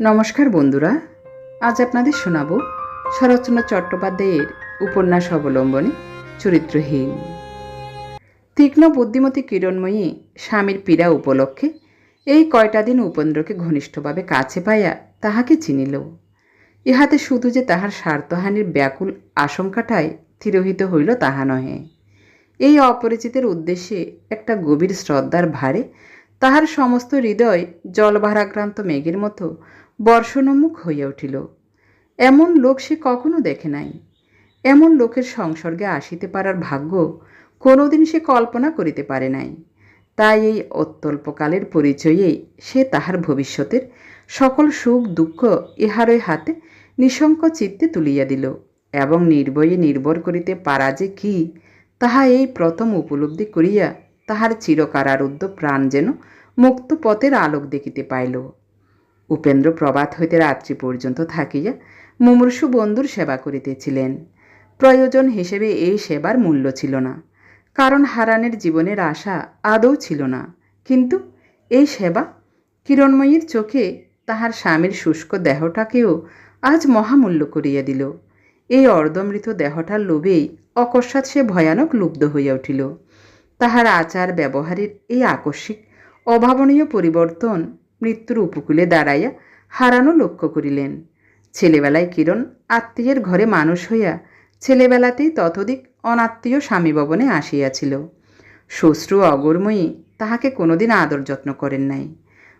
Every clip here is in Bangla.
নমস্কার বন্ধুরা, আজ আপনাদের শোনাব শরৎচন্দ্র চট্টোপাধ্যায়ের উপন্যাস অবলম্বনে চরিত্রহীন। তীক্ষ্ণ বুদ্ধিমতী কিরণময়ী স্বামীর পীড়া উপলক্ষে এই কয়টা দিন উপেন্দ্রকে ঘনিষ্ঠভাবে কাছে পাইয়া তাহাকে চিনিল। ইহাতে শুধু যে তাহার স্বার্থহানির ব্যাকুল আশঙ্কাটাই তিরোহিত হইল তাহা নহে। এই অপরিচিতের উদ্দেশ্যে একটা গভীর শ্রদ্ধার ভারে তাহার সমস্ত হৃদয় জলভারাক্রান্ত মেঘের মতো বর্ষণোন্মুখ হইয়া উঠিল। এমন লোক সে কখনো দেখে নাই। এমন লোকের সংসর্গে আসিতে পারার ভাগ্য কোনোদিন সে কল্পনা করিতে পারে নাই। তাই এই অত্যল্পকালের পরিচয়েই সে তাহার ভবিষ্যতের সকল সুখ, দুঃখ ইহারই হাতে নিঃশঙ্ক চিত্তে তুলিয়া দিল এবং নির্ভয়ে নির্ভর করিতে পারা যে কি, তাহা এই প্রথম উপলব্ধি করিয়া তাহার চিরকারারুদ্ধ প্রাণ যেন মুক্ত পথের আলোক দেখিতে পাইল। উপেন্দ্র প্রভাত হইতে রাত্রি পর্যন্ত থাকিয়া মুমূর্ষু বন্ধুর সেবা করিতেছিলেন। প্রয়োজন হিসেবে এই সেবার মূল্য ছিল না। কারণ হারানের জীবনের আশা আদৌ ছিল না। কিন্তু এই সেবা কিরণময়ীর চোখে তাহার স্বামীর শুষ্ক দেহটাকেও আজ মহামূল্য করিয়া দিল। এই অর্ধমৃত দেহটার লোভেই অকস্মাৎ সে ভয়ানক লুব্ধ হইয়া উঠিল। তাহার আচার ব্যবহারের এই আকস্মিক, অভাবনীয় পরিবর্তন মৃত্যুর উপকূলে দাঁড়াইয়া হারানো লক্ষ্য করিলেন। ছেলেবেলায় কিরণ আত্মীয়ের ঘরে মানুষ হইয়া ছেলেবেলাতেই ততোধিক অনাত্মীয় স্বামী ভবনে আসিয়াছিল। শ্বশ্রু অগরময়ী তাহাকে কোনোদিন আদর যত্ন করেন নাই,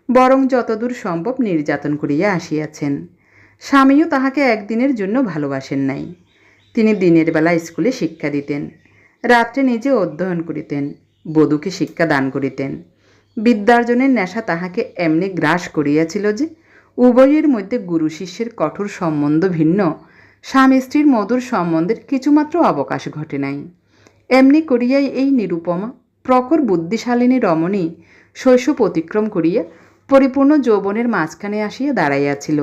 বরং যতদূর সম্ভব নির্যাতন করিয়া আসিয়াছেন। স্বামীও তাহাকে একদিনের জন্য ভালোবাসেন নাই। তিনি দিনের বেলা স্কুলে শিক্ষা দিতেন, রাত্রে নিজে অধ্যয়ন করিতেন, বধূকে শিক্ষা দান করিতেন। বিদ্যার্জনের নেশা তাহাকে এমনি গ্রাস করিয়াছিল যে, উভয়ের মধ্যে গুরু শিষ্যের কঠোর সম্বন্ধ ভিন্ন, স্বামী স্ত্রীর মধুর সম্বন্ধের কিছুমাত্র অবকাশ ঘটে নাই। এমনি করিয়াই এই নিরুপমা, প্রখর বুদ্ধিশালিনী রমণী, শৈশব অতিক্রম করিয়া পরিপূর্ণ যৌবনের মাঝখানে আসিয়া দাঁড়াইয়াছিল।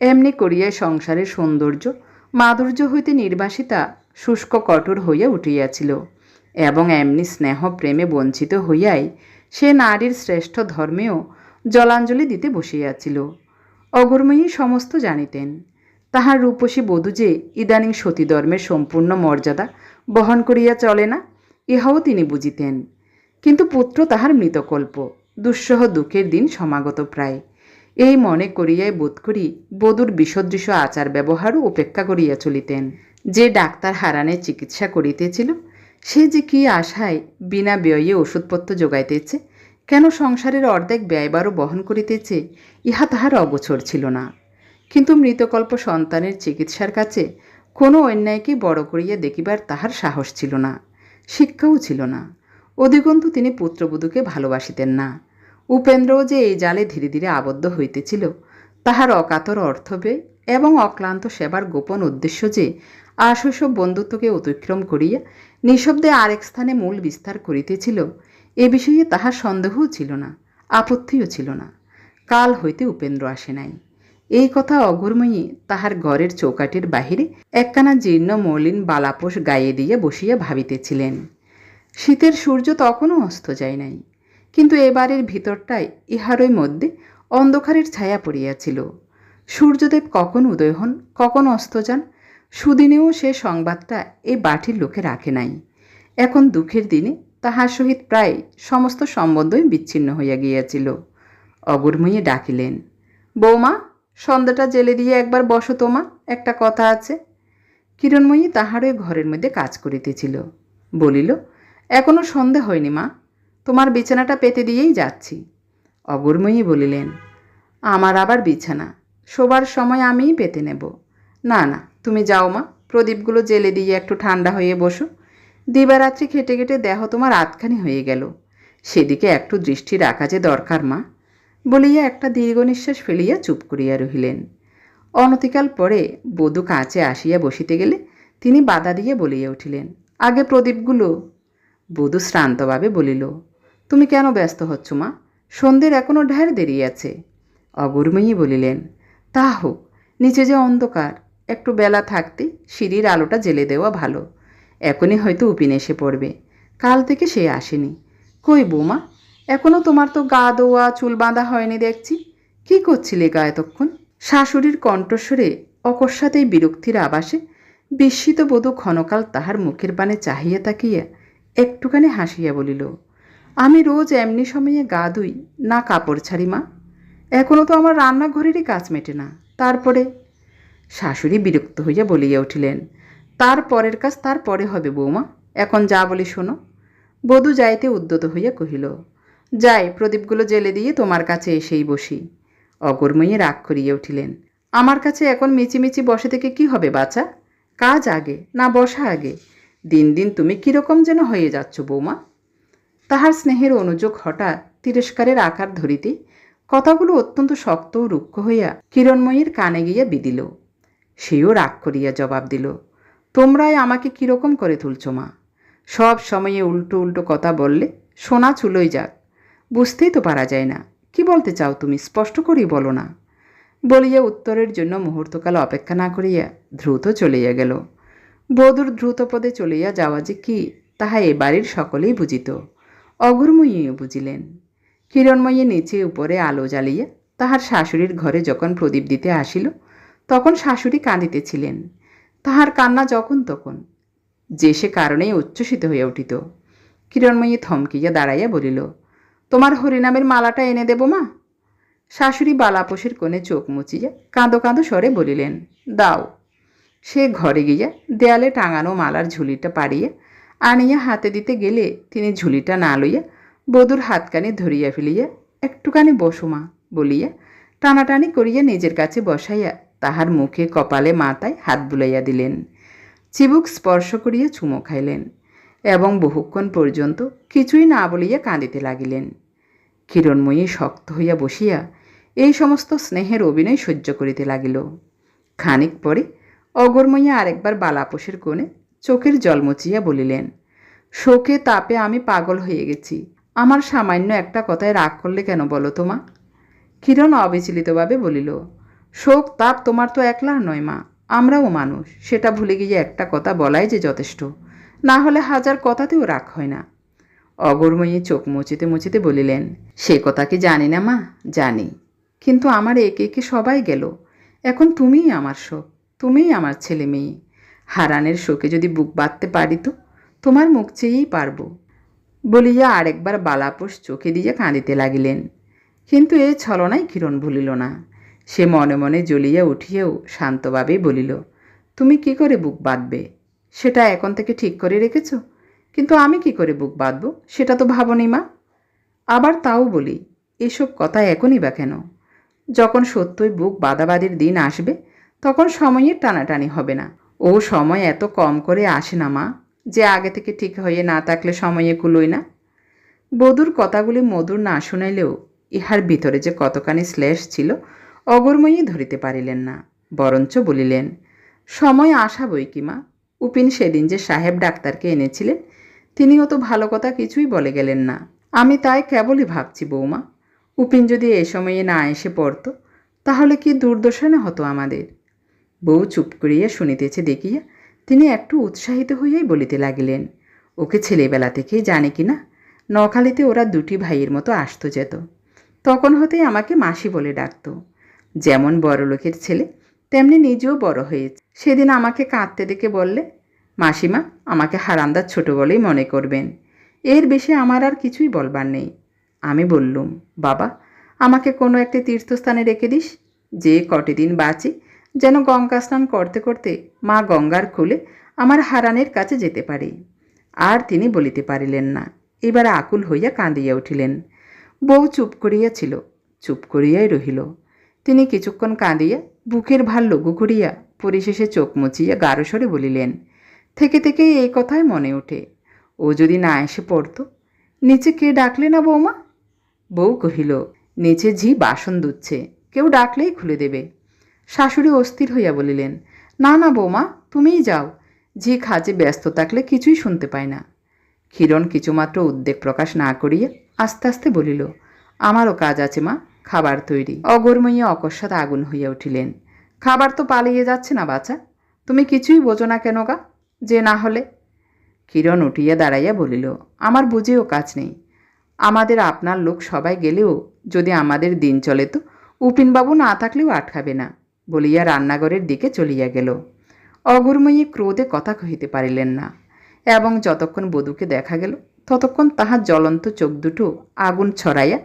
এমনি করিয়াই সংসারের সৌন্দর্য, মাধুর্য হইতে নির্বাসিতা শুষ্ক কঠোর হইয়া উঠিয়াছিল এবং এমনি স্নেহ প্রেমে বঞ্চিত হইয়াই সে নারীর শ্রেষ্ঠ ধর্মেও জলাঞ্জলি দিতে বসিয়াছিল। অগরময়ী সমস্ত জানিতেন। তাহার রূপসী বধূ যে ইদানিং সতী ধর্মের সম্পূর্ণ মর্যাদা বহন করিয়া চলে না, ইহাও তিনি বুঝিতেন। কিন্তু পুত্র তাহার মৃতকল্প, দুঃসহ দুঃখের দিন সমাগত প্রায়। এই মনে করিয়াই বোধ করি বধূর বিসদৃশ আচার ব্যবহারও উপেক্ষা করিয়া চলিতেন। যে ডাক্তার হারানের চিকিৎসা করিতেছিল সে যে কি আশায় বিনা ব্যয়ে ওষুধপত্র যোগাইতেছে, কেন সংসারের অর্ধেক ব্যয়বারও বহন করিতেছে, ইহা তাহার অগোচর ছিল না। কিন্তু মৃতকল্প সন্তানের চিকিৎসার কাছে কোনো অন্যায়কে বড় করিয়া দেখিবার তাহার সাহস ছিল না, শিক্ষাও ছিল না। অধিকন্তু তিনি পুত্রবধূকে ভালোবাসিতেন না। উপেন্দ্রও যে এই জালে ধীরে ধীরে আবদ্ধ হইতেছিল, তাহার অকাতর অর্থব্যয় এবং অক্লান্ত সেবার গোপন উদ্দেশ্য যে আশৈশব বন্ধুত্বকে অতিক্রম করিয়া নিঃশব্দে আরেক স্থানে মূল বিস্তার করিতেছিল এ বিষয়ে তাহার সন্দেহও ছিল না, আপত্তিও ছিল না। কাল হইতে উপেন্দ্র আসে নাই। এই কথা অঘর্ময়ী তাহার ঘরের চৌকাটির বাহিরে একখানা জীর্ণ মলিন বালাপোষ গায়ে দিয়ে বসিয়া ভাবিতেছিলেন। শীতের সূর্য তখনও অস্ত যায় নাই, কিন্তু এবারের ভিতরটায় ইহারই মধ্যে অন্ধকারের ছায়া পড়িয়াছিল। সূর্যদেব কখন উদয় হন, কখন অস্ত যান সুদিনেও সে সংবাদটা এই বাটির লোকে রাখে নাই। এখন দুঃখের দিনে তাহার সহিত প্রায় সমস্ত সম্বন্ধই বিচ্ছিন্ন হইয়া গিয়াছিল। অগুরময়ী ডাকিলেন, বৌমা, সন্ধ্যাটা জেলে দিয়ে একবার বসো তোমা একটা কথা আছে। কিরণময়ী তাহারও ঘরের মধ্যে কাজ করিতেছিল। বলিল এখনও সন্ধে হয়নি মা, তোমার বিছানাটা পেতে দিয়েই যাচ্ছি। অগুরময়ী বলিলেন, আমার আবার বিছানা, শোবার সময় আমিই পেতে নেব। না না তুমি যাও মা, প্রদীপগুলো জেলে দিয়ে একটু ঠান্ডা হয়ে বসো। দিবারাত্রি খেটে খেটে দেহ তোমার আধখানি হয়ে গেল। সেদিকে একটু দৃষ্টি রাখা যে দরকার মা, বলিয়া একটা দীর্ঘ নিঃশ্বাস ফেলিয়া চুপ করিয়া রহিলেন। অনতিকাল পরে বধূ কাছে আসিয়া বসিতে গেলে তিনি বাধা দিয়ে বলিয়া উঠিলেন, আগে প্রদীপগুলো। বধূ শ্রান্তভাবে বলিল, তুমি কেন ব্যস্ত হচ্ছ মা? সন্ধ্যের এখনও ঢের দেরি আছে। অগুরময়ী বলিলেন, তা হোক, নিচে যে অন্ধকার একটু বেলা থাকতে সিঁড়ির আলোটা জেলে দেওয়া ভালো। এখনই হয়তো উপিন এসে পড়বে। কাল থেকে সে আসেনি। কই বৌমা এখনও তোমার তো গা দোয়া, চুল বাঁধা হয়নি দেখছি। কি করছিলে গা এতক্ষণ? শাশুড়ির কণ্ঠস্বরে অকস্মাতেই বিরক্তির আবাসে বিস্মিত বধূ ক্ষণকাল তাহার মুখের পানে চাহিয়া তাকিয়া একটুখানি হাসিয়া বলিল, আমি রোজ এমনি সময়ে গা ধুই, না কাপড় ছাড়ি মা? এখনও তো আমার রান্নাঘরেরই কাজ মেটে না। তারপরে শাশুড়ি বিরক্ত হইয়া বলিয়া উঠিলেন, তার পরের কাজ তার পরে হবে বৌমা, এখন যা বলি শোনো। বধূ যাইতে উদ্যত হইয়া কহিল, যাই, প্রদীপগুলো জেলে দিয়ে তোমার কাছে এসেই বসি। অগরময়ী রাগ করিয়া উঠিলেন, আমার কাছে এখন মিচিমিচি বসে থেকে কি হবে বাচ্চা কাজ আগে, না বসা আগে? দিন দিন তুমি কীরকম যেন হয়ে যাচ্ছ বৌমা? তাহার স্নেহের অনুযোগ হঠাৎ তিরস্কারের আকার ধরিতে কথাগুলো অত্যন্ত শক্ত ও রুক্ষ হইয়া কিরণময়ীর কানে গিয়া বিদিল সেও রাগ করিয়া জবাব দিল, তোমরাই আমাকে কীরকম করে তুলছ মা? সব সময়ে উল্টো উল্টো কথা বললে সোনা চুলোই যাক বুঝতেই তো পারা যায় না, কি বলতে চাও তুমি, স্পষ্ট করেই বলো না? বলিয়া উত্তরের জন্য মুহূর্তকাল অপেক্ষা না করিয়া দ্রুত চলিয়া গেল। বধূর দ্রুত পদে চলিয়া যাওয়া যে কি, তাহা এ বাড়ির সকলেই বুঝিত। অঘুরময়ীও বুঝিলেন। কিরণময়ী নিচে উপরে আলো জ্বালিয়া তাহার শাশুড়ির ঘরে যখন প্রদীপ দিতে আসিল তখন শাশুড়ি কাঁদিতেছিলেন তাহার কান্না যখন তখন, যে সে কারণেই উচ্ছ্বসিত হইয়া উঠিত। কিরণময়ী থমকিয়া দাঁড়াইয়া বলিল, তোমার হরিনামের মালাটা এনে দেব মা? শাশুড়ি বালাপোষের কোণে চোখ মুচিয়া কাঁদো কাঁদো স্বরে বলিলেন, দাও। সে ঘরে গিয়া দেয়ালে টাঙানো মালার ঝুলিটা পাড়িয়া আনিয়া হাতে দিতে গেলে তিনি ঝুলিটা না লইয়া বধুর হাতকানি ধরিয়া ফেলিয়া, একটুখানি বসো মা, বলিয়া টানাটানি করিয়া নিজের কাছে বসাইয়া তাহার মুখে কপালে মাথায় হাত বুলাইয়া দিলেন। চিবুক স্পর্শ করিয়া চুমো খাইলেন এবং বহুক্ষণ পর্যন্ত কিছুই না বলিয়া কাঁদিতে লাগিলেন। কিরণময়ী শক্ত হইয়া বসিয়া এই সমস্ত স্নেহের অভিনয় সহ্য করিতে লাগিল। খানিক পরে অগরময়ী আরেকবার বালাপোষের কোণে চোখের জল মুচিয়া বলিলেন, শোকে তাপে আমি পাগল হয়ে গেছি। আমার সামান্য একটা কথায় রাগ করলে কেন বলো তোমা কিরণ অবিচলিতভাবে বলিল শোক তাপ তোমার তো একলা নয় মা। আমরাও মানুষ, সেটা ভুলে গিয়ে একটা কথা বলাই যে যথেষ্ট। না হলে হাজার কথাতেও রাগ হয় না। অগরময়ী চোখ মুচিতে মুচিতে বলিলেন, সে কথা কি জানি না মা? জানি। কিন্তু আমার একে একে সবাই গেল। এখন তুমিই আমার শোক, তুমিই আমার ছেলে মেয়ে। হারানের শোকে যদি বুক বাঁধতে পারি তো, তোমার মুখ চেয়েই পারব। বলিয়া আরেকবার বালাপোষ চোখে দিয়ে কাঁদিতে লাগিলেন। কিন্তু এই ছলনাই কিরণ ভুলিল না। সে মনে মনে জ্বলিয়া উঠিয়েও শান্তভাবেই বলিল, তুমি কি করে বুক বাঁধবে? সেটা এখন থেকে ঠিক করে রেখেছ? কিন্তু আমি কি করে বুক বাঁধব? সেটা তো ভাবনি মা। আবার তাও বলি, এসব কথা এখনই বা কেন? যখন সত্যই বুক বাদাবাদির দিন আসবে, তখন সময়ের টানাটানি হবে না। ও সময় এত কম করে আসে না মা, যে আগে থেকে ঠিক হয়ে না থাকলে সময়ে কুলোয় না। বধুর কথাগুলি মধুর না শুনাইলেও ইহার ভিতরে যে কতখানি শ্লেষ ছিল অগরময়ী ধরিতে পারিলেন না, বরঞ্চ বলিলেন, সময় আসা বই কি মা? উপিন সেদিন যে সাহেব ডাক্তারকে এনেছিলেন, তিনিও তো ভালো কথা কিছুই বলে গেলেন না। আমি তাই কেবলই ভাবছি বৌমা, উপিন যদি এ সময়ে না এসে পড়ত, তাহলে কি দুর্দশা হতো আমাদের? বউ চুপ করিয়া শুনিতেছে দেখিয়া, তিনি একটু উৎসাহিত হইয়াই বলিতে লাগিলেন, ওকে ছেলেবেলা থেকেই জানে কি না, নখালিতে ওরা দুটি ভাইয়ের মতো আসতো যেত, তখন হতেই আমাকে মাসি বলে ডাকতো। যেমন বড় লোকের ছেলে, তেমনি নিজেও বড় হয়েছে। সেদিন আমাকে কাঁদতে দেখে বললে, মাসিমা, আমাকে হারান্দার ছোট বলেই মনে করবেন। এর বেশি আমার আর কিছুই বলবার নেই। আমি বললুম, বাবা, আমাকে কোনো একটি তীর্থস্থানে রেখে দিস, যে কটি দিন বাঁচি, যেন গঙ্গা স্নান করতে করতে মা গঙ্গার খুলে আমার হারানের কাছে যেতে পারি। আর তিনি বলিতে পারিলেন না। এবার আকুল হইয়া কাঁদিয়া উঠিলেন। বউ চুপ করিয়াছিল চুপ করিয়াই রহিল। তিনি কিছুক্ষণ কাঁদিয়া বুকের ভার লঘু করিয়া পরিশেষে চোখ মুচিয়া গাঢ়স্বরে বলিলেন, থেকে থেকেই এই কথাই মনে ওঠে। ও যদি না এসে পড়তো, নিচে কে ডাকলে না বৌমা? বউ কহিল, নিচে ঝি বাসন দুচ্ছে কেউ ডাকলেই খুলে দেবে। শাশুড়ি অস্থির হইয়া বলিলেন, না না বৌমা, তুমিই যাও। ঝি খাজে ব্যস্ত থাকলে কিছুই শুনতে পায় না। ক্ষীরণ কিছুমাত্র উদ্বেগ প্রকাশ না করিয়া আস্তে আস্তে বলিল, আমারও কাজ আছে মা খাবার তৈরি। অগরমইয়া অকস্মাৎ আগুন হইয়া উঠিলেন। খাবার তো পালিয়ে যাচ্ছে না বাচ্চা তুমি কিছুই বোঝো না কেন গা? যে না হলে? কিরণ উঠিয়া দাঁড়াইয়া বলিল, আমার বুঝেও কাজ নেই। আমাদের আপনার লোক সবাই গেলেও যদি আমাদের দিন চলে তো উপিনবাবু না থাকলেও আটকাবে না বলিয়া রান্নাঘরের দিকে চলিয়া গেল। অগুরময়ী ক্রোধে কথা কহিতে পারিলেন না। এবং যতক্ষণ বধূকে দেখা গেল, ততক্ষণ তাহার জ্বলন্ত চোখ দুটো আগুন ছড়াইয়া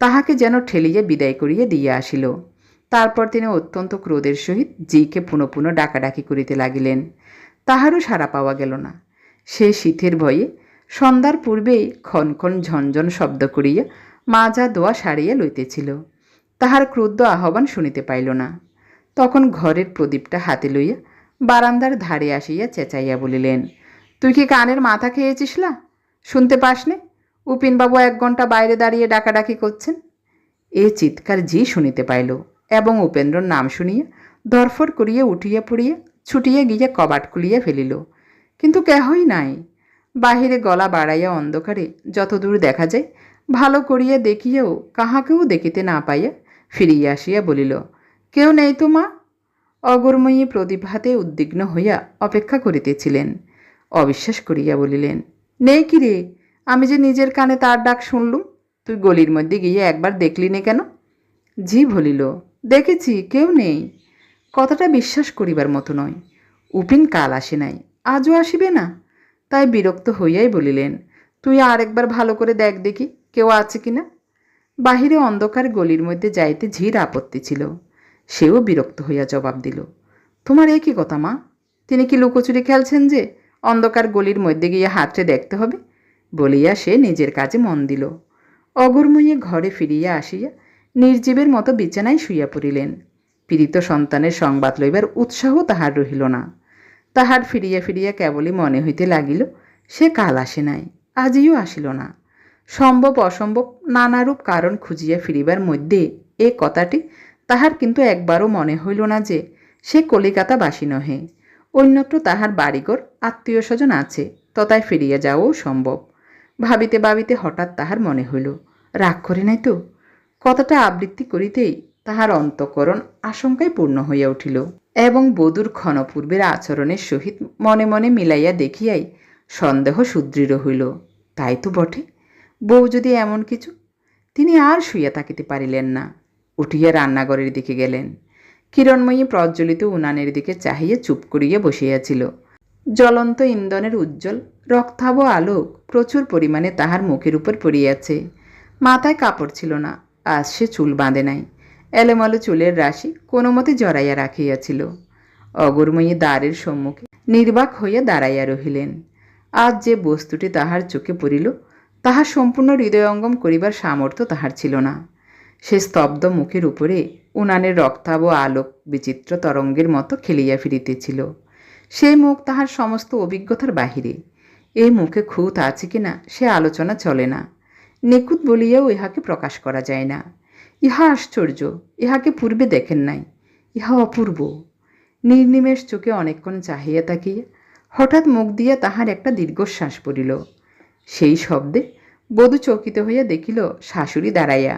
তাহাকে যেন ঠেলিয়া বিদায় করিয়া দিয়া আসিল। তারপর তিনি অত্যন্ত ক্রোধের সহিত জিকে পুনঃ পুনঃ ডাকাডাকি করিতে লাগিলেন, তাহারও সাড়া পাওয়া গেল না। সে শীতের ভয়ে সন্ধ্যার পূর্বেই ক্ষণক্ষণ ঝনঝন শব্দ করিয়া মাজা দোয়া সারিয়া লইতেছিল। তাহার ক্রুদ্ধ আহ্বান শুনিতে পাইল না। তখন ঘরের প্রদীপটা হাতে লইয়া বারান্দার ধারে আসিয়া চেঁচাইয়া বলিলেন, তুই কি কানের মাথা খেয়েছিস না শুনতে পাসনে? উপিনবাবু এক ঘণ্টা বাইরে দাঁড়িয়ে ডাকাডাকি করছেন। এ চিৎকার জি শুনিতে পাইল এবং উপেন্দ্রর নাম শুনিয়া দরফর করিয়া উঠিয়া পড়িয়া ছুটিয়া গিয়া কবাট খুলিয়া ফেলিল। কিন্তু কেহই নাই। বাহিরে গলা বাড়াইয়া অন্ধকারে যতদূর দেখা যায়, ভালো করিয়া দেখিয়াও কাহাকেও দেখিতে না পাইয়া ফিরিয়া আসিয়া বলিল, কেউ নেই তো মা? অগরময়ী প্রদীপ হাতে উদ্বিগ্ন হইয়া অপেক্ষা করিতেছিলেন। অবিশ্বাস করিয়া বলিলেন, নেই কি রে? আমি যে নিজের কানে তার ডাক শুনলুম, তুই গলির মধ্যে গিয়ে একবার দেখলি নে কেন? জি বলিল, দেখেছি, কেউ নেই। কথাটা বিশ্বাস করিবার মতো নয়। উপিন কাল আসে নাই, আজও আসিবে না? তাই বিরক্ত হইয়াই বলিলেন, তুই আর একবার ভালো করে দেখ দেখি, কেউ আছে কি না? বাহিরে অন্ধকার গলির মধ্যে যাইতে ঝির আপত্তি ছিল। সেও বিরক্ত হইয়া জবাব দিল, তোমার এ কি কথা মা? তিনি কি লুকোচুরি খেলছেন যে, অন্ধকার গলির মধ্যে গিয়ে হাতড়ে দেখতে হবে? বলিয়া সে নিজের কাজে মন দিল। অগরময়ী ঘরে ফিরিয়া আসিয়া নির্জীবের মতো বিছানায় শুইয়া পড়িলেন। পীড়িত সন্তানের সংবাদ লইবার উৎসাহ তাহার রহিল না। তাহার ফিরিয়া ফিরিয়া কেবলই মনে হইতে লাগিল, সে কাল আসে নাই, আজিও আসিল না। সম্ভব অসম্ভব নানারূপ কারণ খুঁজিয়া ফিরিবার মধ্যে এ কথাটি তাহার কিন্তু একবারও মনে হইল না যে সে কলিকাতাবাসী নহে। অন্যত্র তাহার বাড়িঘর আত্মীয় স্বজন আছে, তথায় ফিরিয়া যাওয়াও সম্ভব। ভাবিতে ভাবিতে হঠাৎ তাহার মনে হইল, রাগ করে নাই তো? কথাটা আবৃত্তি করিতেই তাহার অন্তঃকরণ আশঙ্কায় পূর্ণ হইয়া উঠিল এবং বধূর ক্ষণপূর্বের আচরণের সহিত মনে মনে মিলাইয়া দেখিয়াই সন্দেহ সুদৃঢ় হইল। তাই তো বটে, বউ যদি এমন কিছু, তিনি আর শুইয়া থাকিতে পারিলেন না। উঠিয়া রান্নাঘরের দিকে গেলেন। কিরণময়ী প্রজ্বলিত উনানের দিকে চাহিয়া চুপ করিয়া বসিয়াছিল জ্বলন্ত ইন্ধনের উজ্জ্বল রক্তাভ আলোক প্রচুর পরিমাণে তাহার মুখের উপর পড়িয়াছে। মাথায় কাপড় ছিল না, আজ সে চুল বাঁধে নাই। এলোমালো চুলের রাশি কোনো মতে জড়াইয়া রাখিয়াছিল। অগরময়ী দ্বারের সম্মুখে নির্বাক হইয়া দাঁড়াইয়া রহিলেন। আজ যে বস্তুটি তাহার চোখে পড়িল, তাহা সম্পূর্ণ হৃদয়ঙ্গম করিবার সামর্থ্য তাহার ছিল না। সে স্তব্ধ মুখের উপরে উনানের রক্তাভ আলোক বিচিত্র তরঙ্গের মতো খেলিয়া ফিরিতেছিল। সেই মুখ তাহার সমস্ত অভিজ্ঞতার বাহিরে। এই মুখে খুঁত আছে কিনা সে আলোচনা চলে না। নিকুত বলিয়াও ইহাকে প্রকাশ করা যায় না। ইহা আশ্চর্য, ইহাকে পূর্বে দেখেন নাই, ইহা অপূর্ব। নির্নিমেষ চোখে অনেকক্ষণ চাহিয়া তাকিয়ে হঠাৎ মুখ দিয়া তাহার একটা দীর্ঘশ্বাস পড়িল। সেই শব্দে বধূ চকিত হইয়া দেখিল শাশুড়ি দাঁড়াইয়া।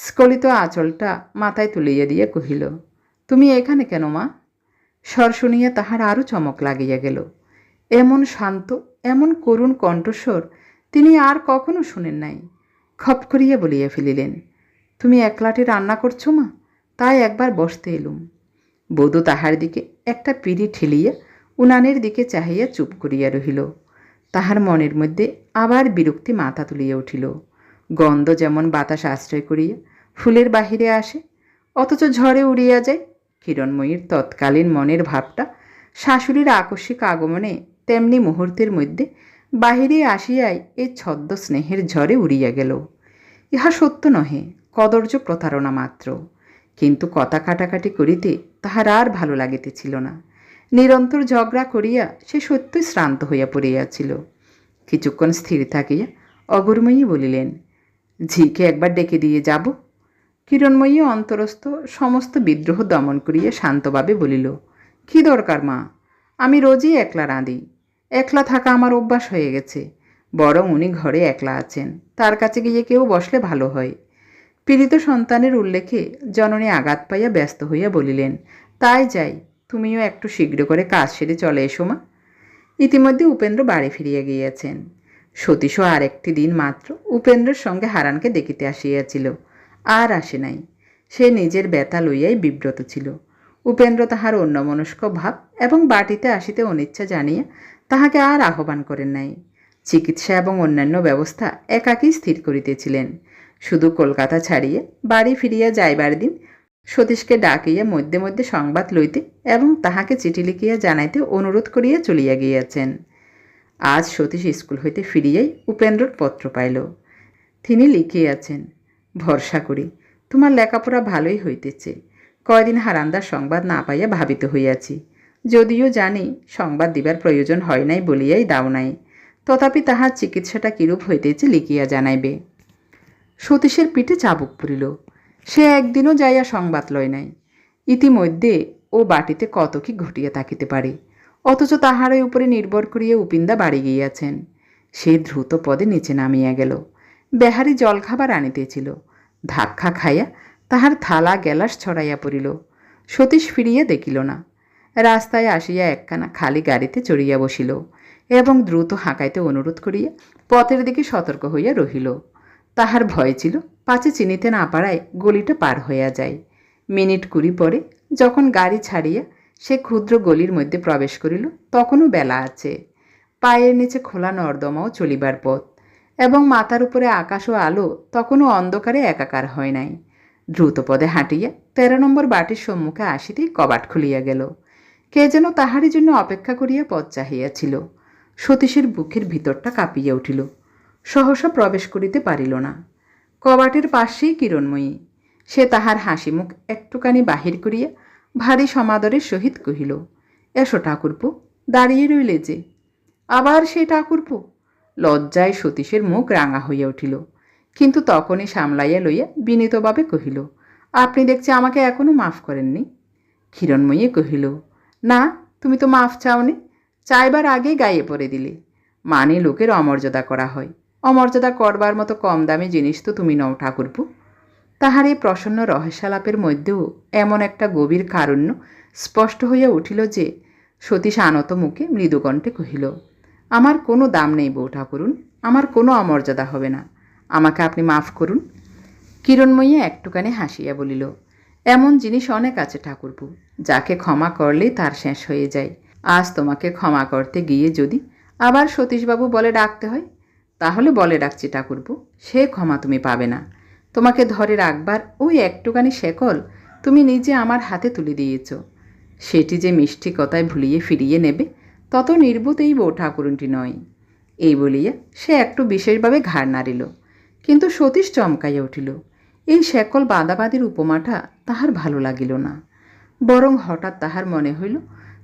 স্খলিত আঁচলটা মাথায় তুলিয়া দিয়া কহিল, তুমি এখানে কেন মা? স্বর শুনিয়া তাহার আরও চমক লাগিয়া গেল। এমন শান্ত এমন করুণ কণ্ঠস্বর তিনি আর কখনো শুনেন নাই। খপ করিয়া বলিয়া ফেলিলেন, তুমি একলাটি রান্না করছ মা? তাই একবার বসতে এলুম। বধূ তাহার দিকে একটা পিড়ি ঠেলিয়া উনানের দিকে চাহিয়া চুপ করিয়া রহিল। তাহার মনের মধ্যে আবার বিরক্তি মাথা তুলিয়া উঠিল। গন্ধ যেমন বাতাস আশ্রয় করিয়া ফুলের বাহিরে আসে, অথচ ঝড়ে উড়িয়া যায়। কিরণময়ীর তৎকালীন মনের ভাবটা শাশুড়ির আকস্মিক আগমনে তেমনি মুহূর্তের মধ্যে বাহিরে আসিয়াই এই ছদ্ম স্নেহের ঝড়ে উড়িয়া গেল। ইহা সত্য নহে কদর্য প্রতারণা মাত্র। কিন্তু কথা কাটাকাটি করিতে তাহার আর ভালো লাগিতেছিল না। নিরন্তর ঝগড়া করিয়া সে সত্যই শ্রান্ত হইয়া পড়িয়াছিল। কিছুক্ষণ স্থির থাকিয়া অগরময়ী বলিলেন, ঝিকে একবার ডেকে দিয়ে যাব। কিরণময়ী অন্তরস্থ সমস্ত বিদ্রোহ দমন করিয়া শান্তভাবে বলিল, কি দরকার মা? আমি রোজই একলা রাঁধি। একলা থাকা আমার অভ্যাস হয়ে গেছে। বরং উনি ঘরে একলা আছেন। তার কাছে গিয়ে কেউ বসলে ভালো হয়। পীড়িত সন্তানের উল্লেখে জননী আঘাত পাইয়া ব্যস্ত হইয়া বলিলেন, তাই যাই, তুমিও একটু শীঘ্র করে কাজ সেরে চলে এসো মা। ইতিমধ্যে উপেন্দ্র বাড়ি ফিরিয়া গিয়াছেন। সতীশও আর একটি দিন মাত্র উপেন্দ্রের সঙ্গে হারানকে দেখিতে আসিয়াছিল। আর আসে নাই। সে নিজের ব্যথা লইয়াই বিব্রত ছিল। উপেন্দ্র তাহার অন্যমনস্ক ভাব এবং বাটিতে আসিতে অনিচ্ছা জানিয়া তাহাকে আর আহ্বান করেন নাই। চিকিৎসা এবং অন্যান্য ব্যবস্থা একাকী স্থির করিতেছিলেন। শুধু কলকাতা ছাড়িয়ে বাড়ি ফিরিয়া যাইবার দিন সতীশকে ডাকিয়া মধ্যে মধ্যে সংবাদ লইতে এবং তাহাকে চিঠি লিখিয়া জানাইতে অনুরোধ করিয়া চলিয়া গিয়াছেন। আজ সতীশ স্কুল হইতে ফিরিয়াই উপেন্দ্রর পত্র পাইল। তিনি লিখিয়াছেন, ভরসা করি, তোমার লেখাপড়া ভালোই হইতেছে। কয়দিন হারান্দার সংবাদ না পাইয়া ভাবিত হইয়াছি। যদিও জানি সংবাদ দিবার প্রয়োজন হয় নাই বলিয়াই দাও নাই। তথাপি তাহার চিকিৎসাটা কিরূপ হইতেছে লিখিয়া জানাইবে। সতীশের পিঠে চাবুক পড়িল। সে একদিনও যাইয়া সংবাদ লয় নাই। ইতিমধ্যে ও বাটিতে কত কি ঘটিয়া থাকিতে পারে। অথচ তাহারই উপরে নির্ভর করিয়া উপিন্দা বাড়ি গিয়াছেন। সে দ্রুত পদে নিচে নামিয়া গেল। বেহারি জলখাবার আনিতেছিল। ধাক্কা খাইয়া তাহার থালা গেলাস ছড়াইয়া পড়িল। সতীশ ফিরিয়া দেখিল না। রাস্তায় আসিয়া একখানা খালি গাড়িতে চড়িয়া বসিল এবং দ্রুত হাঁকাইতে অনুরোধ করিয়া পথের দিকে সতর্ক হইয়া রহিল। তাহার ভয় ছিল, পাছে চিনিতে না পারায় গলিটা পার হইয়া যায়। মিনিট কুড়ি পরে যখন গাড়ি ছাড়িয়া সে ক্ষুদ্র গলির মধ্যে প্রবেশ করিল, তখনও বেলা আছে। পায়ের নিচে খোলা নর্দমাও চলিবার পথ এবং মাথার উপরে আকাশ ও আলো তখনও অন্ধকারে একাকার হয় নাই। দ্রুতপদে হাঁটিয়া তেরো নম্বর বাটির সম্মুখে আসিতেই কবাট খুলিয়া গেল। কে যেন তাহারই জন্য অপেক্ষা করিয়া পথ চাহিয়াছিল। সতীশের বুকের ভিতরটা কাঁপিয়া উঠিল। সহসা প্রবেশ করিতে পারিল না। কবাটের পাশেই কিরণময়ী। সে তাহার হাসি মুখ একটুখানি বাহির করিয়া ভারী সমাদরের সহিত কহিল, এসো ঠাকুরপো, দাঁড়িয়ে রইলে যে। আবার সে ঠাকুরপো? লজ্জায় সতীশের মুখ রাঙা হইয়া উঠিল। কিন্তু তখনই সামলাইয়া লইয়া বিনীতভাবে কহিল, আপনি দেখছি আমাকে এখনও মাফ করেননি? ক্ষীরণময়ী কহিল না, তুমি তো মাফ চাওনি। চাইবার আগেই গায়ে পড়ে দিলে। মানে লোকের অমর্যাদা করা হয়। অমর্যাদা করবার মতো কম দামি জিনিস তো তুমি নও ঠাকুরপু। তাহার এই প্রসন্ন রহস্যালাপের মধ্যেও এমন একটা গভীর কারণ্য স্পষ্ট হইয়া উঠিল যে, সতীশ আনত মুখে মৃদুকণ্ঠে কহিল, আমার কোনো দাম নেই বউ ঠাকুরুন, আমার কোনো অমর্যাদা হবে না। আমাকে আপনি মাফ করুন। কিরণময়ী একটুখানি হাসিয়া বলিল এমন জিনিস অনেক আছে ঠাকুরপু, যাকে ক্ষমা করলেই তার শেষ হয়ে যায়। আজ তোমাকে ক্ষমা করতে গিয়ে যদি আবার সতীশবাবু বলে ডাকতে হয়, তাহলে বলে ডাকছি ঠাকুরপু, সে ক্ষমা তুমি পাবে না। তোমাকে ধরে রাখবার ওই একটুখানি শেকল তুমি নিজে আমার হাতে তুলে দিয়েছ। সেটি যে মিষ্টি কথায় ভুলিয়ে ফিরিয়ে নেবে, তত নির্বোধ এই বউ ঠাকুরুনটি নয়। এই বলিয়া সে একটু বিশেষভাবে ঘাড় নাড়িল, কিন্তু সতীশ চমকাইয়া উঠিল। এই শেকল বাঁধাবাঁধির উপমাটা তাহার ভালো লাগিল না। বরং হঠাৎ তাহার মনে হইল,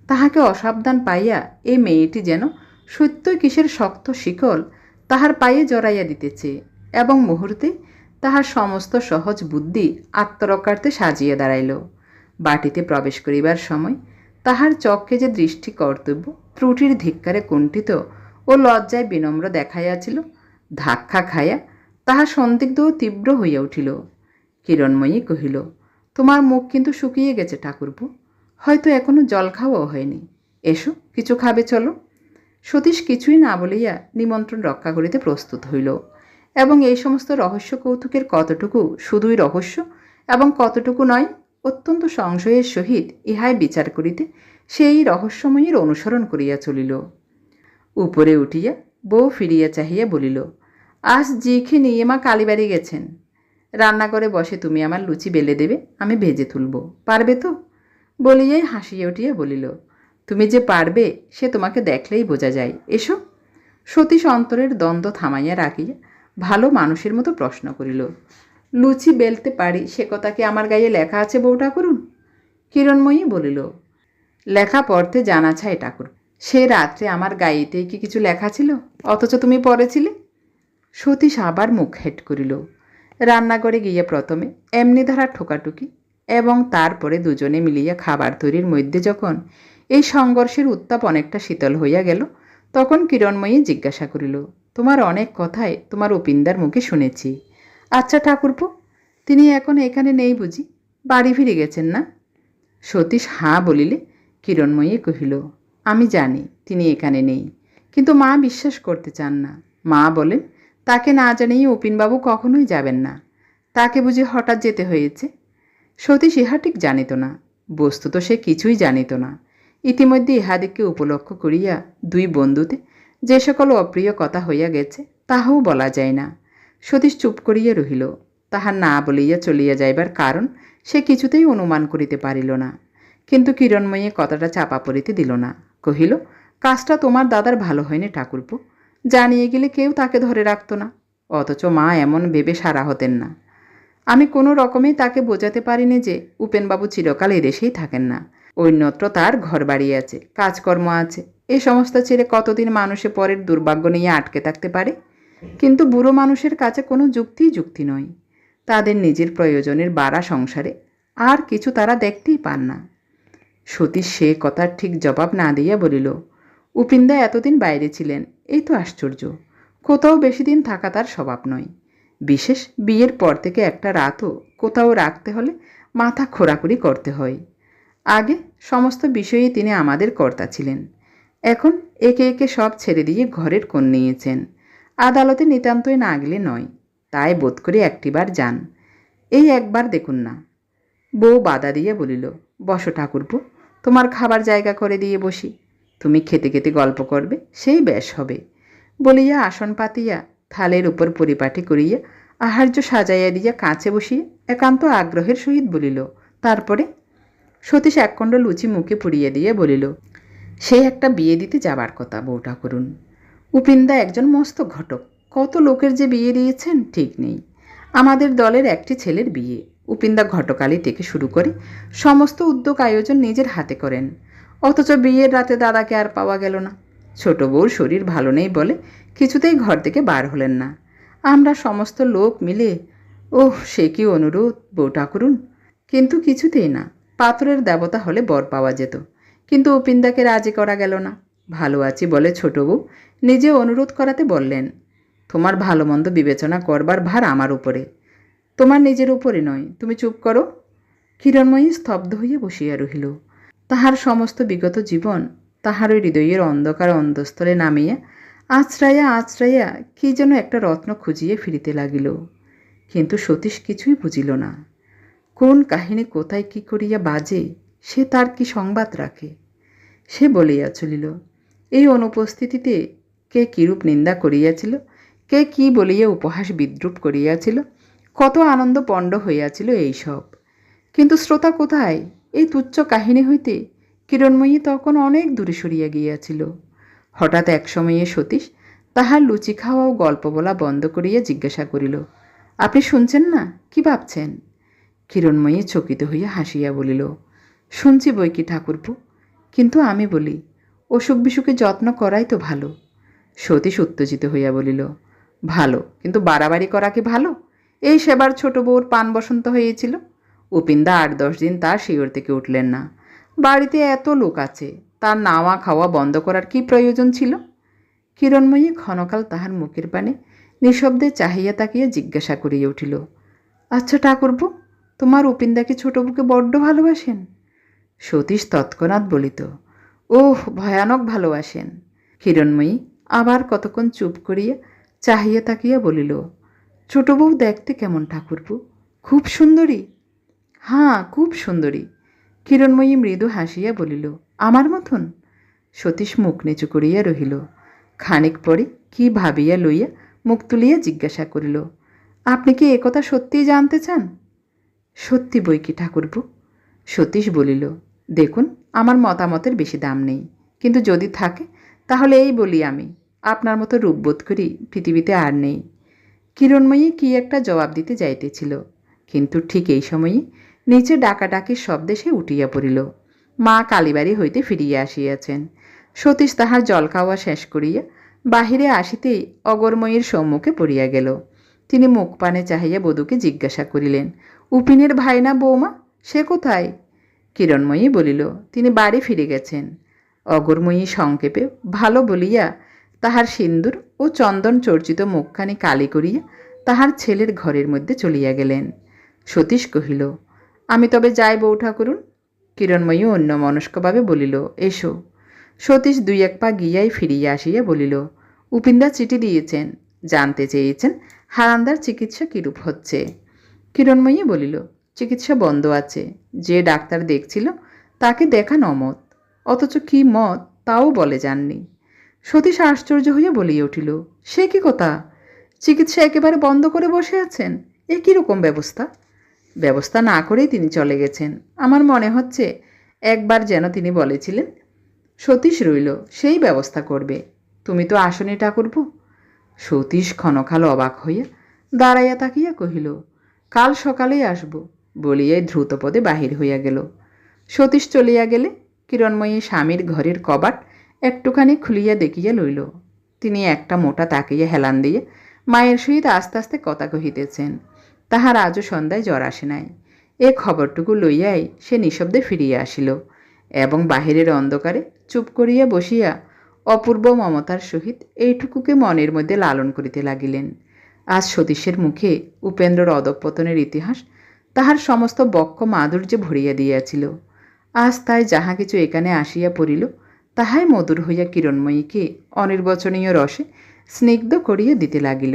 তাহাকে অসাবধান পাইয়া এই মেয়েটি যেন সত্যই কিসের শক্ত শিকল তাহার পায়ে জড়াইয়া দিতেছে এবং মুহূর্তে তাহার সমস্ত সহজ বুদ্ধি আত্মরক্ষার্থে সাজিয়ে দাঁড়াইল। বাটিতে প্রবেশ করিবার সময় তাহার চক্ষে যে দৃষ্টি কর্তব্য ত্রুটির ধিক্কারে কুণ্ঠিত ও লজ্জায় বিনম্র দেখাইয়াছিল, ধাক্কা খাইয়া তাহার সন্দিগ্ধ তীব্র হইয়া উঠিল। কিরণময়ী কহিল, তোমার মুখ কিন্তু শুকিয়ে গেছে ঠাকুরপো। হয়তো এখনও জল খাওয়াও হয়নি। এসো, কিছু খাবে চলো। সতীশ কিছুই না বলিয়া নিমন্ত্রণ রক্ষা করিতে প্রস্তুত হইল এবং এই সমস্ত রহস্য কৌতুকের কতটুকু শুধুই রহস্য এবং কতটুকু নয়, অত্যন্ত সংশয়ের সহিত ইহাই বিচার করিতে সেই রহস্যময়ীর অনুসরণ করিয়া চলিল। উপরে উঠিয়া বউ ফিরিয়া চাহিয়া বলিল আজ জিখে নিয়ে মা কালীবাড়ি গেছেন। রান্নাঘরে বসে, তুমি আমার লুচি বেলে দেবে, আমি ভেজে তুলব। পারবে তো? বলিয়াই হাসিয়ে উঠিয়া বলিল, তুমি যে পারবে, সে তোমাকে দেখলেই বোঝা যায়। এসো। সতীশ অন্তরের দ্বন্দ্ব থামাইয়া রাখিয়া ভালো মানুষের মতো প্রশ্ন করিল, লুচি বেলতে পারি, সে কথা কি আমার গায়ে লেখা আছে বউটা করুন কিরণময়ী বলিল, লেখা পড়তে জানা ছাই ঠাকুর, সে রাত্রে আমার গাইতে কি কিছু লেখা ছিল? অথচ তুমি পড়েছিলে? সতীশ আবার মুখ হেট করিল। রান্নাঘরে গিয়ে প্রথমে এমনি ধারা ঠোকাটুকি এবং তারপরে দুজনে মিলিয়া খাবার তৈরির মধ্যে যখন এই সংঘর্ষের উত্তাপ অনেকটা শীতল হইয়া গেল, তখন কিরণময়ী জিজ্ঞাসা করিল, তোমার অনেক কথাই তোমার উপিন্দার মুখে শুনেছি। আচ্ছা ঠাকুরপো, তিনি এখন এখানে নেই বুঝি? বাড়ি ফিরে গেছেন না? সতীশ হাঁ বলিলে, কিরণময়ী কহিল, আমি জানি তিনি এখানে নেই, কিন্তু মা বিশ্বাস করতে চান না। মা বলেন তাকে না জানিয়ে উপিনবাবু কখনোই যাবেন না। তাকে বুঝি হঠাৎ যেতে হয়েছে। সতীশ ইহা ঠিক জানিত না। বস্তু তো সে কিছুই জানিত না। ইতিমধ্যে ইহাদিকে উপলক্ষ করিয়া দুই বন্ধুতে যে সকল অপ্রিয় কথা হইয়া গেছে, তাহাও বলা যায় না। সতীশ চুপ করিয়া রহিল। তাহার না বলিয়া চলিয়া যাইবার কারণ সে কিছুতেই অনুমান করিতে পারিল না। কিন্তু কিরণময়ী কথাটা চাপা পড়িতে দিল না। কহিল, কাজটা তোমার দাদার ভালো হয়নি ঠাকুরপো। জানিয়ে গেলে কেউ তাকে ধরে রাখত না। অথচ মা এমন ভেবে সারা হতেন না। আমি কোনো রকমেই তাকে বোঝাতে পারিনি যে উপেনবাবু চিরকাল এদেশেই থাকেন না। অন্যত্র তার ঘর বাড়ি আছে, কাজকর্ম আছে। এ সমস্ত ছেড়ে কতদিন মানুষে পরের দুর্ভাগ্য নিয়ে আটকে থাকতে পারে? কিন্তু বুড়ো মানুষের কাছে কোনো যুক্তিই যুক্তি নয়। তাদের নিজের প্রয়োজনের বাড়া সংসারে আর কিছু তারা দেখতেই পান না। সতীশ সে কথার ঠিক জবাব না দিয়া বলিল উপিন্দা এতদিন বাইরে ছিলেন, এই তো আশ্চর্য। কোথাও বেশি দিন থাকা তার স্বভাব নয়। বিশেষ বিয়ের পর থেকে একটা রাতও কোথাও রাখতে হলে মাথা খোরাখুরি করতে হয়। আগে সমস্ত বিষয়েই তিনি আমাদের কর্তা ছিলেন। এখন একে একে সব ছেড়ে দিয়ে ঘরের কোণ নিয়েছেন। আদালতে নিতান্তই না গেলে নয়, তাই বোধ করে একটিবার যান। এই একবার দেখুন না। বউ বাধা দিয়ে বলিল, বসো ঠাকুরপো, তোমার খাবার জায়গা করে দিয়ে বসি। তুমি খেতে খেতে গল্প করবে, সেই ব্যাস হবে। বলিয়া আসন পাতিয়া থালের উপর পরিপাটি করিয়া আহার্য সাজাইয়া দিয়া কাছে বসিয়া একান্ত আগ্রহের সহিত বলিল, তারপরে? সতীশ একখণ্ড লুচি মুখে পুড়িয়ে দিয়ে বলিল, সে একটা বিয়ে দিতে যাবার কথা বউটা করুন উপিন্দা একজন মস্ত ঘটক, কত লোকের যে বিয়ে দিয়েছেন ঠিক নেই। আমাদের দলের একটি ছেলের বিয়ে। উপিন্দা ঘটকালি থেকে শুরু করে সমস্ত উদ্যোগ আয়োজন নিজের হাতে করেন। অথচ বিয়ের রাতে দাদাকে আর পাওয়া গেল না। ছোট বউর শরীর ভালো নেই বলে কিছুতেই ঘর থেকে বার হলেন না। আমরা সমস্ত লোক মিলে, ওহ, সে কি অনুরোধ বউটা করুন কিন্তু কিছুতেই না, পাথরের দেবতা হলে বর পাওয়া যেত। কিন্তু উপিন্দাকে রাজি করা গেল না। ভালো আছি বলে ছোট বউ নিজে অনুরোধ করাতে বললেন, তোমার ভালো মন্দ বিবেচনা করবার ভার আমার উপরে। তোমার নিজের উপরে নয়, তুমি চুপ করো। কিরণময়ী স্তব্ধ হইয়া বসিয়া রহিল। তাহার সমস্ত বিগত জীবন তাহার ওই হৃদয়ের অন্ধকার অন্ধস্থলে নামিয়া আশ্রাইয়া আশ্রাইয়া কি যেন একটা রত্ন খুঁজিয়ে ফিরিতে লাগিল। কিন্তু সতীশ কিছুই বুঝিল না। কোন কাহিনী কোথায় কি করিয়া বাজে, সে তার কি সংবাদ রাখে? সে বলিয়া চলিল, এই অনুপস্থিতিতে কে কিরূপ নিন্দা করিয়াছিল, কে কি বলিয়া উপহাস বিদ্রুপ করিয়াছিল, কত আনন্দ পণ্ড হইয়াছিল এইসব। কিন্তু শ্রোতা কোথায়? তুচ্ছ কাহিনী হইতে কিরণময়ী তখন অনেক দূরে সরিয়া গিয়াছিল। হঠাৎ এক সময়ে সতীশ তাহার লুচি খাওয়া ও গল্প বলা বন্ধ করিয়া জিজ্ঞাসা করিল, আপনি শুনছেন না? কি ভাবছেন? কিরণময়ী চকিত হইয়া হাসিয়া বলিল, শুনছি বই কি ঠাকুরপু, কিন্তু আমি বলি, অসুখ বিসুখে যত্ন করাই তো ভালো। সতীশ উত্তেজিত হইয়া বলিল, ভালো, কিন্তু বাড়াবাড়ি করা কি ভালো? এই সেবার ছোট বউর পান বসন্ত হয়েছিল। উপিন্দা আট দশ দিন তার শিওর থেকে উঠলেন না। বাড়িতে এত লোক আছে, তার নাওয়া খাওয়া বন্ধ করার কি প্রয়োজন ছিল? কিরণময়ী ক্ষণকাল তাহার মুখের পানে নিঃশব্দে চাহিয়া তাকিয়ে জিজ্ঞাসা করিয়া উঠিল আচ্ছা ঠাকুরপো, তোমার উপিন্দাকে ছোটবুকে বড্ড ভালোবাসেন? সতীশ তৎক্ষণাৎ বলিত, ওহ, ভয়ানক ভালোবাসেন। হিরণময়ী আবার কতক্ষণ চুপ করিয়া চাহিয়া তাকিয়া বলিল, ছোট বউ দেখতে কেমন ঠাকুরপু? খুব সুন্দরী। হ্যাঁ খুব সুন্দরী। কিরণময়ী মৃদু হাসিয়া বলিল, আমার মতন? সতীশ মুখ নিচু করিয়া রহিল। খানিক পরে কি ভাবিয়া লইয়া মুখ তুলিয়া জিজ্ঞাসা করিল, আপনি কি একথা সত্যিই জানতে চান? সত্যি বই কি, ঠাকুরপু? সতীশ বলিল, দেখুন, আমার মতামতের বেশি দাম নেই। কিন্তু যদি থাকে, তাহলে এই বলি আমি, আপনার মতো রূপবোধ করি পৃথিবীতে আর নেই। কিরণময়ী কি একটা জবাব দিতে যাইতেছিল, কিন্তু ঠিক এই সময়ই নিচে ডাকাডাকির শব্দে সে উঠিয়া পড়িল। মা কালীবাড়ি হইতে ফিরিয়া আসিয়াছেন। সতীশ তাহার জল খাওয়া শেষ করিয়া বাহিরে আসিতেই অগরময়ীর সম্মুখে পড়িয়া গেল। তিনি মুখ পানে চাহিয়া বধূকে জিজ্ঞাসা করিলেন, উপিনের ভাই না বৌমা? সে কোথায়? কিরণময়ী বলিল, তিনি বাড়ি ফিরে গেছেন অগরময়ী সংক্ষেপে, ভালো বলিয়া তাহার সিন্দুর ও চন্দন চর্চিত মুখখানি কালি করিয়া তাহার ছেলের ঘরের মধ্যে চলিয়া গেলেন। সতীশ কহিল আমি তবে যাই বউ ঠাকুরুন। কিরণময়ী অন্য মনস্কভাবে বলিল, এসো। সতীশ দুই এক পা গিয়াই ফিরিয়া আসিয়া বলিল উপিন্দা চিঠি দিয়েছেন, জানতে চেয়েছেন, হারান্দার চিকিৎসা কিরূপ হচ্ছে? কিরণময়ী বলিল, চিকিৎসা বন্ধ আছে, যে ডাক্তার দেখছিল, তাকে দেখা নমত অথচ কি মত, তাও বলে যাননি। সতীশ আশ্চর্য হইয়া বলিয়া উঠিল, সে কি কথা? চিকিৎসা একেবারে বন্ধ করে বসে আছেন? এ কীরকম ব্যবস্থা? ব্যবস্থা না করেই তিনি চলে গেছেন। আমার মনে হচ্ছে একবার যেন তিনি বলেছিলেন, সতীশ রইল, সেই ব্যবস্থা করবে। তুমি তো আসনি ঠাকুরপো? সতীশ ক্ষণকাল অবাক হইয়া দাঁড়াইয়া তাকিয়া কহিল, কাল সকালেই আসব। বলিয়াই দ্রুতপদে বাহির হইয়া গেল। সতীশ চলিয়া গেলে কিরণময়ী স্বামীর ঘরের কবাট একটুখানি খুলিয়া দেখিয়া লইল। তিনি একটা মোটা তাকিয়া হেলান দিয়ে মায়ের সহিত আস্তে আস্তে কথা কহিতেছেন তাহার আজও সন্ধ্যায় জ্বর আসে নাই। এ খবরটুকু লইয়াই সে নিঃশব্দে ফিরিয়া আসিল এবং বাহিরের অন্ধকারে চুপ করিয়া বসিয়া অপূর্ব মমতার সহিত এইটুকুকে মনের মধ্যে লালন করিতে লাগিলেন। আজ সতীশের মুখে উপেন্দ্রর অধপতনের ইতিহাস তাহার সমস্ত বক্ষ মাধুর্যে ভরিয়া দিয়াছিল। আজ তাই যাহা কিছু এখানে আসিয়া পড়িল, তাহাই মধুর হইয়া কিরণময়ীকে অনির্বচনীয় রসে স্নিগ্ধ করিয়া দিতে লাগিল।